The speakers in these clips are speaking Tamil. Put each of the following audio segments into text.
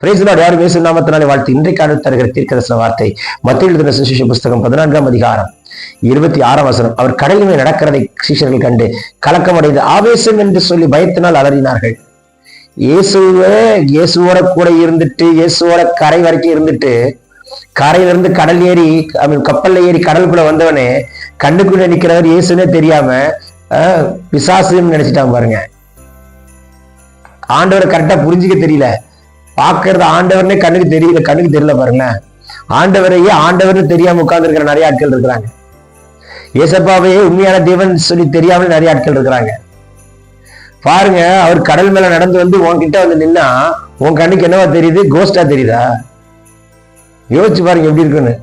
யாரும் இயேசு நாமத்தினாலே வாழ்த்து. இன்றைக்கான தருகிற தீர்க்கதர்சன வார்த்தை மத்திய எழுதின சுவிசேஷ புஸ்தகம் பதினான்காம் அதிகாரம் இருபத்தி ஆறாம் வசனம். அவர் கடலிலே நடக்கிறதை சீஷர்கள் கண்டு கலக்கமடைந்து ஆவேசம் என்று சொல்லி பயத்தினால் அலறினார்கள். இயேசுவே இயேசுவோட கூட இருந்துட்டு இயேசுவோட கரை வரைக்கும் இருந்துட்டு கரையில இருந்து கடல் ஏறி ஐ மீன் கப்பல்ல ஏறி கடலுக்குள்ள வந்தவனே கண்ணுக்குள்ள நிக்கிறவர் இயேசுனே தெரியாம ஆஹ், பிசாசுன்னு நினைச்சிட்டான் பாருங்க. ஆண்டவரை கரெக்டா புரிஞ்சுக்க தெரியல. பாக்குறது ஆண்டவர்னே கண்ணுக்கு தெரியல கண்ணுக்கு தெரியல பாருங்களேன். ஆண்டவரையே ஆண்டவர்னு தெரியாம உட்கார்ந்து இருக்கிற நிறைய ஆட்கள் இருக்கிறாங்க. ஏசப்பாவையே உண்மையான தேவன் சொல்லி தெரியாமல் நிறைய ஆட்கள் இருக்கிறாங்க. பாருங்க அவர் கடல் மேல நடந்து வந்து உன்கிட்ட வந்து நின்னா உன் கண்ணுக்கு என்னவா தெரியுது? கோஸ்டா தெரியுதா? யோசிச்சு பாருங்க எப்படி இருக்குன்னு.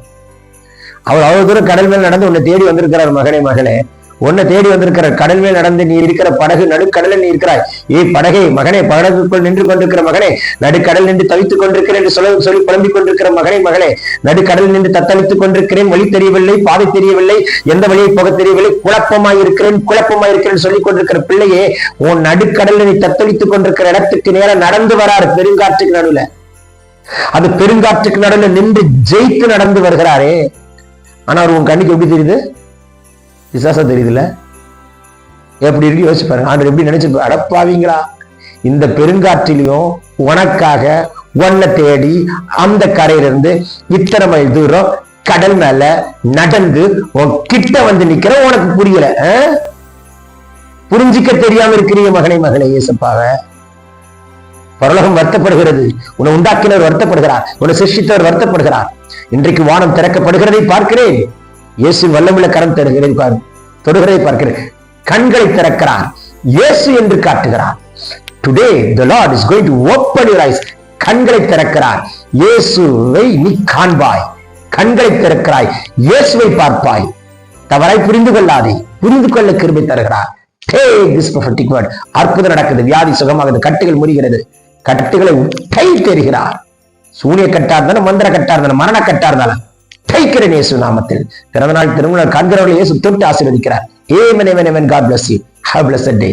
அவர் அவ்வளவு தூரம் கடல் மேல நடந்து உன்னை தேடி வந்திருக்கிறார் மகனே மகளே. உன்னை தேடி வந்திருக்கிற கடல் மேல் நடந்து நீ இருக்கிற படகு நடுக்கடலில் நீ இருக்கிறாய். ஏய் படகை மகனே படகுக்குள் நின்று கொண்டிருக்கிற மகனே நடுக்கடல் நின்று தவித்துக் கொண்டிருக்கிறேன் என்று சொல்ல சொல்லி புலம்பிக் கொண்டிருக்கிற மகனே மகளே நடுக்கடல் நின்று தத்தளித்துக் கொண்டிருக்கிறேன். வழி தெரியவில்லை பாதை தெரியவில்லை எந்த வழியை போக தெரியவில்லை. குழப்பமாய் இருக்கிறேன் குழப்பமாய் இருக்கிறேன் சொல்லிக் கொண்டிருக்கிற பிள்ளையே உன் நடுக்கடல் நீ தத்தளித்துக் கொண்டிருக்கிற இடத்துக்கு நேரம் நடந்து வராரு. பெருங்காற்றுக்கு நடுவுல. அது பெருங்காற்றுக்கு நடுவில் நின்று ஜெயித்து நடந்து வருகிறாரே. ஆனா அவர் உன் கண்ணுக்கு எப்படி தெரியுது? விசேஷம் தெரியுதுல்ல? எப்படி இருக்கு? யோசிச்சு பாருங்க. எப்படி நினைச்சு அடப்பாவீங்களா இந்த பெருங்காற்றிலையும் உனக்காக உன்னை தேடி அந்த கரையிலிருந்து இத்தனை மைல் தூரம் கடல் மேல நடந்து உன் கிட்ட வந்து நிக்கிற உனக்கு புரியல. புரிஞ்சிக்க தெரியாம இருக்கிறீங்க மகனை மகளை இயேசப்பாவை பரலோகம் வருத்தப்படுகிறது. உன்னை உண்டாக்கினவர் வருத்தப்படுகிறார். உன்னை சிருஷ்டித்தவர் வருத்தப்படுகிறார். இன்றைக்கு வானம் திறக்கப்படுகிறதை பார்க்கிறேன். இயேசு வல்லமுள்ள கரம் தருகிறதை தொடுகிறதை பார்க்கிறேன். கண்களை திறக்கிறார். இயேசு என்று காட்டுகிறார். Today the Lord is going to open your eyes கண்களை திறக்கிறார். இயேசுவை நீ காண்பாய். கண்களை திறக்கிறாய். இயேசுவை பார்ப்பாய். தவறாய் புரிந்து கொள்ளாதே. புரிந்து கொள்ள கிருபை தருகிறார். டே திஸ் prophetic அற்புதம் நடக்குது. வியாதி சுகமாகுது. கட்டுகள் முறிகிறது. கட்டுகளை உட்டை தெரிகிறார் சூனிய கட்டா இருந்தாலும் மந்திர கட்டா இருந்தாலும் மரண கட்டா இருந்தாலும் ஜெயிக்கிறேன் இயேசு நாமத்தில். பிறந்த நாள் திருமணம் காண்கிறவர்கள் இயேசு தொட்டு ஆசீர்வதிக்கிறார். ஏ amen God bless you have blessed day